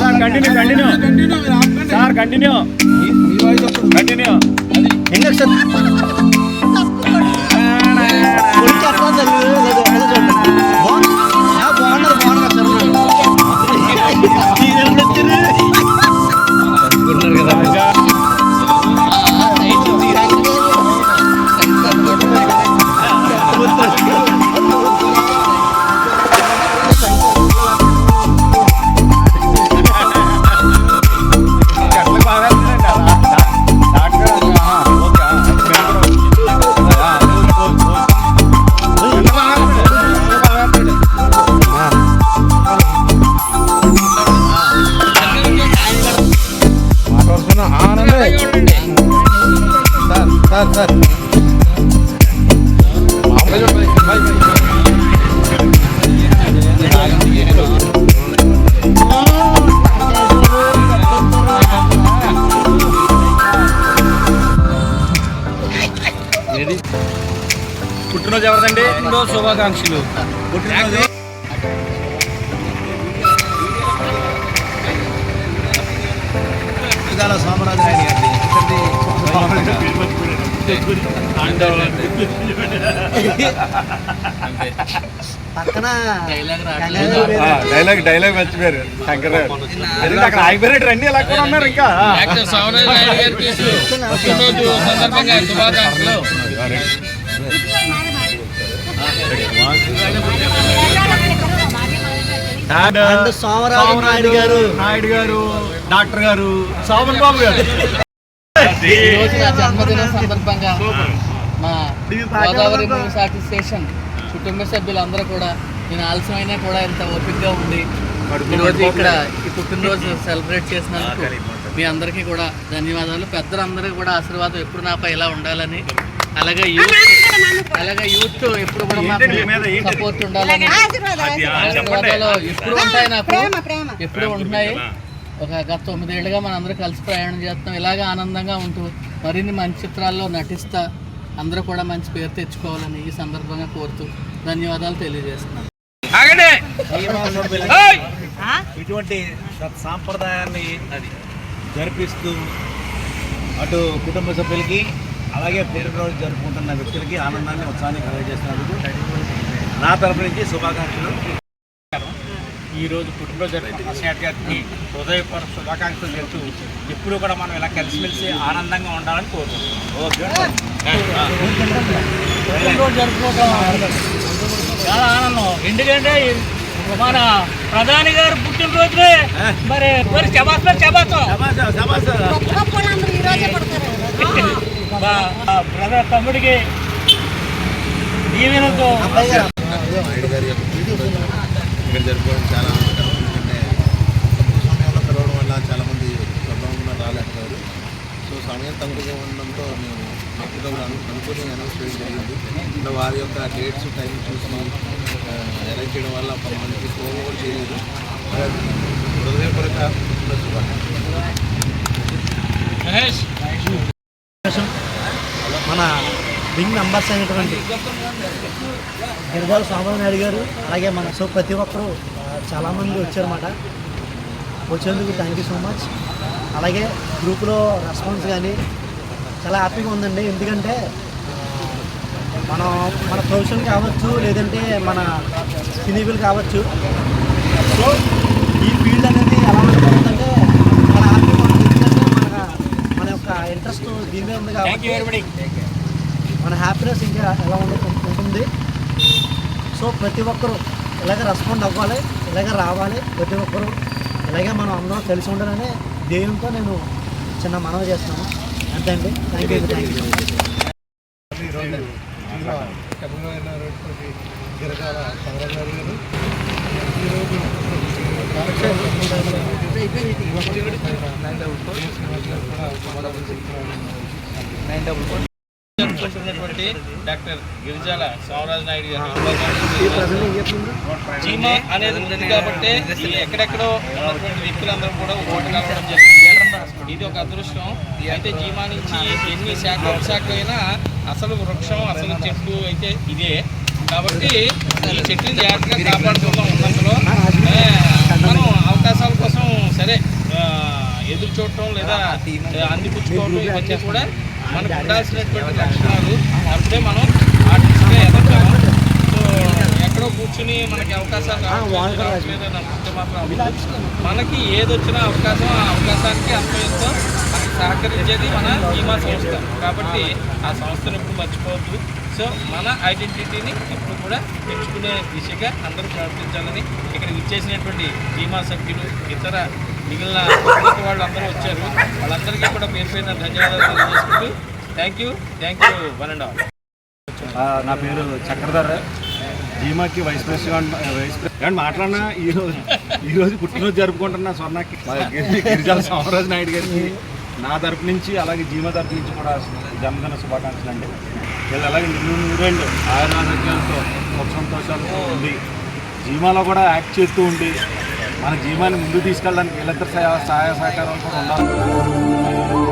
Sir continue continue continue continue injection పుట్టినరోజు ఎవరిదండి? శుభాకాంక్షలు. పుట్టినరోజు? సోమరాజు పక్కన డైలాగ్ డైలాగ్ మర్చిపోయారు. శంకర్ గారు అక్కడ ఆగిపోయినట్టు రండి ఇలా కూడా ఉన్నారు ఇంకా. సోమరాజు నాయుడు గారు నాయుడు గారు. డాక్టర్ గారు శోభన్ బాబు గారు. ఈ రోజు నా జన్మదిన సందర్భంగా మా గోదావరి సాటి స్టేషన్ కుటుంబ సభ్యులందరూ కూడా నేను ఆలస్యమైనా కూడా ఇంత ఓపికగా ఉండి ఈరోజు ఇక్కడ ఈ పుట్టినరోజు సెలబ్రేట్ చేసినందుకు మీ అందరికీ కూడా ధన్యవాదాలు. పెద్దలందరికీ కూడా ఆశీర్వాదం ఎప్పుడు నాపై ఇలా ఉండాలని అలాగే యూత్ అలాగే యూత్ ఎప్పుడు కూడా మాకు సపోర్ట్ ఉండాలని ఆశీర్వాదాలు ఎప్పుడు ఉంటాయి నాకు? ఎప్పుడు ఉంటున్నాయి? ఒక గత తొమ్మిదేళ్ళుగా మన అందరూ కలిసి ప్రయాణం చేస్తాం. ఇలాగే ఆనందంగా ఉంటూ మరిన్ని మంచి చిత్రాల్లో నటిస్తా అందరూ కూడా మంచి పేరు తెచ్చుకోవాలని ఈ సందర్భంగా కోరుతూ ధన్యవాదాలు తెలియజేస్తున్నాను! ఇటువంటి సాంప్రదాయాన్ని జరిపిస్తూ అటు కుటుంబ సభ్యులకి అలాగే పుట్టినరోజు జరుపుకుంటున్న వ్యక్తులకి ఆనందాన్ని ఉత్సాహాన్ని కలుగజేసినందుకు నా తరపు నుంచి శుభాకాంక్షలు. ఈ రోజు పుట్టినరోజు జరుపుకున్న సేట్ గారికి హృదయపూర్వక శుభాకాంక్షలు చెప్తూ ఎప్పుడు కూడా మనం ఇలా కలిసిమెలిసి ఆనందంగా ఉండాలని కోరుకుంటున్నాం. చాలా ఆనందం. ఎందుకంటే మన ప్రధాని గారు పుట్టినరోజునే మరి మరి చబాస్లో చబాసం బ్రదర్ తమ్ముడికి దీవెనతో ఇక్కడ జరుపుకోవడం చాలా ఆనందకరం. ఎందుకంటే తక్కువ సమయంలో కలవడం వల్ల చాలామంది స్వర్ణంగా రాలేకపోయారు. సో సమయం తక్కువగా ఉండడంతో మేము ఎప్పుడో అనుకూలంగా అనుకుని అనౌన్స్ చేయడం జరిగింది. వారి యొక్క డేట్స్ టైం చూసి అరేంజ్ చేయడం వల్ల కొంతమందికి ఫోన్ కూడా చేయలేదు. హృదయపూర్వక శుభాకాంక్షలు. బింగ్ మెంబర్స్ అయినటువంటి గిరిజాల సోమరాజు నాయుడు గారు అలాగే మన సో ప్రతి ఒక్కరూ చాలామంది వచ్చారన్నమాట. వచ్చేందుకు థ్యాంక్ యూ సో మచ్ అలాగే గ్రూప్లో రెస్పాన్స్ కానీ చాలా హ్యాపీగా ఉందండి. ఎందుకంటే మనం మన ప్రొఫెషన్ కావచ్చు లేదంటే మన సినీబుల్ కావచ్చు. సో ఈ ఫీల్డ్ అనేది ఎలా ఉంటుందంటే మన హ్యాపీగా ఉంటుంది ఎందుకంటే మన మన యొక్క ఇంట్రెస్ట్ దీని మీద ఉంది కాబట్టి మన హ్యాపీనెస్ ఇంకా ఎలా ఉంటుంది. సో ప్రతి ఒక్కరూ ఇలాగ రెస్పాండ్ అవ్వాలి ఇలాగ రావాలి. ప్రతి ఒక్కరూ ఇలాగే మనం అందరం కలిసి ఉండాలని దేవునితో నేను చిన్న మనవి చేస్తున్నాను. అంతే అండి. థ్యాంక్ యూ థ్యాంక్ యూ జరుపుకుంటున్నటువంటి డాక్టర్ గిరిజాల సోమరాజు నాయుడు గారు చీమా అనేది ఉంది కాబట్టి ఎక్కడెక్కడో ఉన్నటువంటి వ్యక్తులందరూ కూడా ఓటు కలవడం జరిగింది. ఇది ఒక అదృష్టం. అయితే జీమా నుంచి ఎన్ని శాఖ శాఖలు అయినా అసలు వృక్షం అసలు చెట్టు అయితే ఇదే. కాబట్టి ఈ చెట్టుని జాగ్రత్తగా కాపాడుకుందాం ఉన్నంతలో మనం అవకాశాల కోసం సరే ఎదురు చూడటం లేదా అందిపుచ్చుకోవడం ఇవన్నీ కూడా మనకు ఉండాల్సినటువంటి లక్షణాలు అప్పుడే మనం ఎదగలం. సో ఎక్కడో కూర్చుని మనకి అవకాశాలు అనుకుంటే మాత్రం. మనకి ఏదొచ్చినా అవకాశం ఆ అవకాశానికి అర్థంతో మనకి సహకరించేది మన బీమా సంస్థ. కాబట్టి ఆ సంస్థను ఎప్పుడు మర్చిపోవద్దు. సో మన ఐడెంటిటీని ఎప్పుడు కూడా పెంచుకునే దిశగా అందరూ ప్రవర్తించాలని ఇక్కడ ఇచ్చేసినటువంటి బీమా సభ్యులు ఇతర మిగిలిన ప్రభుత్వ వాళ్ళు అందరూ వచ్చారు. వాళ్ళందరికీ కూడా పేరు పేరున ధన్యవాదాలు తెలియజేసుకుంటూ thank you thank you one and all ఆ, నా పేరు చక్రధర్. జీమాకి వైస్ ప్రెసిడెంట్ వైస్ ప్రెసిడెంట్ మాట్లాడినా? ఈరోజు ఈరోజు పుట్టినరోజు జరుపుకుంటున్న స్వర్ణకి. గిరిజాల సోమరాజు నాయుడు గారికి నా తరపు నుంచి అలాగే జీమా తరపు నుంచి కూడా జన్మదిన శుభాకాంక్షలు అండి. వీళ్ళు అలాగే నిన్ను నూరేళ్ళు ఆయురారోగ్యాలతో సుఖ సంతోషాలతో ఉండి జీమాలో కూడా యాక్ట్ చేస్తూ ఉండి మన జీవాన్ని ముందుకు తీసుకెళ్ళడానికి వీళ్ళందరూ సహాయ సహాయ సహకారాలు కూడా ఉండాలి.